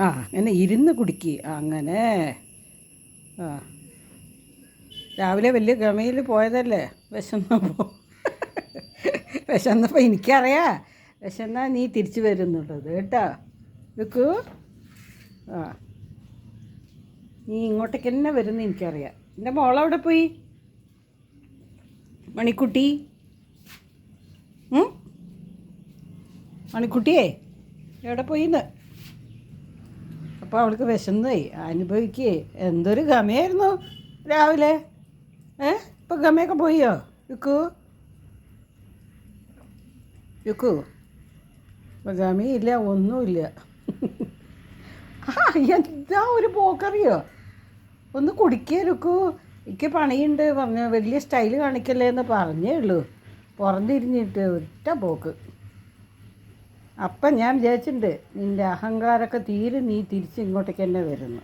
ആ അങ്ങനെ ഇരുന്ന് കുടിക്കുക അങ്ങനെ. ആ. രാവിലെ വലിയ ഗമയിൽ പോയതല്ലേ? വിശന്നപ്പോൾ വിശന്നപ്പോൾ എനിക്കറിയാം. വിശന്നാ നീ തിരിച്ചു വരുന്നുള്ളത് കേട്ടോ. വെക്കൂ ആ. നീ ഇങ്ങോട്ടേക്ക് തന്നെ വരുന്ന എനിക്കറിയാം. എന്റെ മോളവിടെ പോയി? മണിക്കുട്ടി? മണിക്കുട്ടിയേ എവിടെ പോയിന്ന്? അപ്പോൾ അവൾക്ക് വിശന്നേ. അനുഭവിക്കേ. എന്തൊരു ഗമയായിരുന്നു രാവിലെ? ഏ? ഇപ്പം ഗമയൊക്കെ പോയോ? യുക്കു? യുക്കു? ഇപ്പം ഗമയില്ല ഒന്നുമില്ല. എന്താ ഒരു പോക്കറിയോ? ഒന്ന് കുടിക്കേ രുക്കു. എനിക്ക് പണിയുണ്ട്. പറഞ്ഞു വലിയ സ്റ്റൈൽ കാണിക്കല്ലേ എന്ന് പറഞ്ഞേ ഉള്ളൂ. പുറന്തിരിഞ്ഞിട്ട് ഒറ്റ പോക്ക്. അപ്പം ഞാൻ വിചാരിച്ചിട്ടുണ്ട് നിന്റെ അഹങ്കാരമൊക്കെ തീരെ നീ തിരിച്ച് ഇങ്ങോട്ടേക്ക് തന്നെ വരുന്നു.